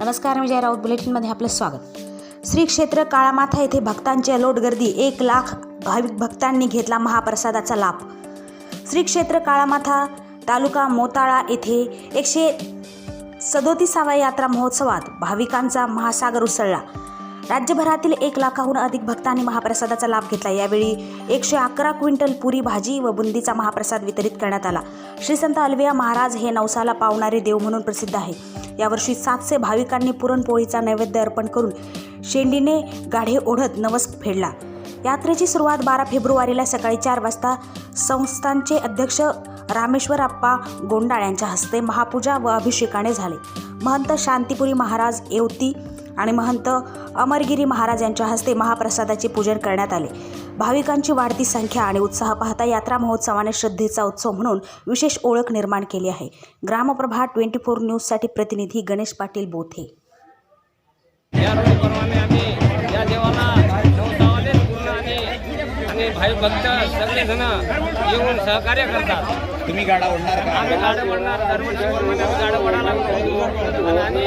नमस्कार मी राऊत बुलेटिनमध्ये आपलं स्वागत. श्री क्षेत्र काळामाथा येथे भक्तांची अलोट गर्दी. एक लाख भाविक भक्तांनी घेतला महाप्रसादाचा लाभ. श्री क्षेत्र काळामाथा तालुका मोताळा येथे एकशे सदोतीसाव्या यात्रा महोत्सवात भाविकांचा महासागर उसळला. राज्यभरातील एक लाखाहून अधिक भक्तांनी महाप्रसादाचा लाभ घेतला. यावेळी एकशे अकरा क्विंटल पुरी भाजी व बुंदीचा महाप्रसाद वितरित करण्यात आला. श्री संत अलविया महाराज हे नवसाला पावणारे देव म्हणून प्रसिद्ध आहे. यावर्षी सातशे भाविकांनी पुरणपोळीचा नैवेद्य अर्पण करून शेंडीने गाढे ओढत नवस फेडला. यात्रेची सुरुवात बारा फेब्रुवारीला सकाळी चार वाजता संस्थांचे अध्यक्ष रामेश्वर आप्पा गोंडाळ यांच्या हस्ते महापूजा व अभिषेकाने झाले. महंत शांतीपुरी महाराज येवती आणि महंत अमरगिरी महाराज यांच्या हस्ते महाप्रसादाचे पूजन करण्यात आले. भाविकांची वाढती संख्या आणि उत्साह पाहता यात्रा महोत्सवाने श्रद्धेचा उत्सव म्हणून विशेष ओळख निर्माण केली आहे. ग्रामप्रभा ट्वेंटी फोर न्यूजसाठी प्रतिनिधी गणेश पाटील बोथे भाई भक्त सगळेजण येऊन सहकार्य करतात. तुम्ही गाडा ओढणार का? आम्ही गाडं गाडं पडायला लागलो. आणि